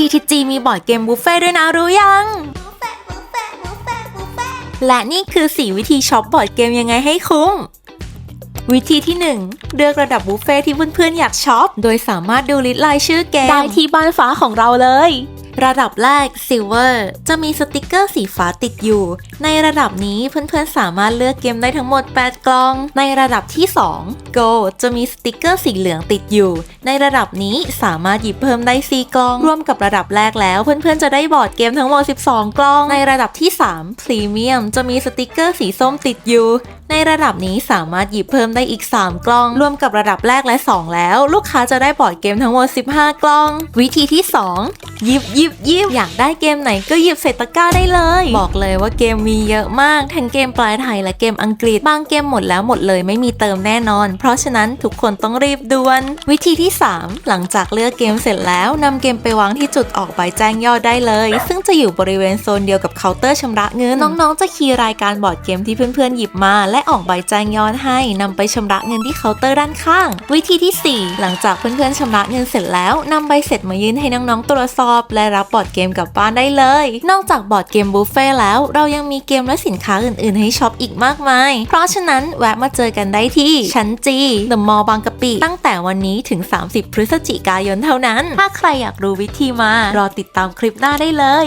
TTG มีบอร์ดเกมบุฟเฟ่ด้วยนะรู้ยัง และนี่คือ 4 วิธีช็อปบอร์ดเกมยังไงให้คุ้ม วิธีที่ 1 เลือกระดับบุฟเฟ่ที่เพื่อนๆอยากช็อป โดยสามารถดูลิสต์รายชื่อเกม ได้ที่บ้านฟ้าของเราเลย ระดับแรก Silver จะมีสติกเกอร์สีฟ้าติดอยู่ ในระดับนี้เพื่อนๆสามารถเลือกเกมได้ทั้งหมด 8 กล่อง ในระดับที่ 2 Gold จะมีสติกเกอร์สีเหลืองติดอยู่ ในระดับนี้สามารถหยิบเพิ่มได้ 4 กล่องร่วมกับระดับแรกแล้ว เพื่อนๆจะได้บอร์ดเกมทั้งหมด 12 กล่อง ในระดับที่ 3 Premium จะมีสติกเกอร์สีส้มติดอยู่ ในระดับนี้สามารถหยิบเพิ่มได้อีก 3 กล่อง รวมกับระดับแรกและ 2 แล้ว ลูกค้าจะได้บอร์ดเกมทั้งหมด 15 กล่อง วิธีที่ 2 หยิบหยิบหยิบอยากได้เกมไหนก็หยิบใส่ตะกร้าได้เลย บอกเลยว่าเกมมีเยอะมาก ทั้งเกมปลายไทยและเกมอังกฤษบางเกมหมดแล้วหมดเลยไม่มีเติมแน่นอน เพราะฉะนั้นทุกคนต้องรีบด่วน วิธีที่ 3 หลังจากเลือกเกมเสร็จแล้วนำเกมไปวางที่จุดออกใบแจ้งยอดได้เลย ซึ่งจะอยู่บริเวณโซนเดียวกับเคาน์เตอร์ชำระเงินน้องๆ จะคีย์รายการบอร์ดเกมที่เพื่อนๆหยิบมาและออกใบแจ้งย้อดให้นำไปชำระเงินที่เคาน์เตอร์ด้านข้าง วิธีที่ 4 หลังจากเพื่อนๆชำระเงินเสร็จแล้วนำใบเสร็จมายื่นให้น้องๆตรวจสอบ และรับบอร์ดเกมกลับบ้านได้เลย นอกจากบอร์ดเกมบุฟเฟ่แล้ว เรายังมีเกมและสินค้าอื่นๆ ให้ช็อปอีกมากมาย เพราะฉะนั้นแวะมาเจอกันได้ที่ชั้นจีเดอะมอลล์บางกะปิตั้งแต่วันนี้ถึง 30 พฤศจิกายนเท่านั้น ถ้าใครอยากรู้วิธีมารอติดตามคลิปหน้าได้เลย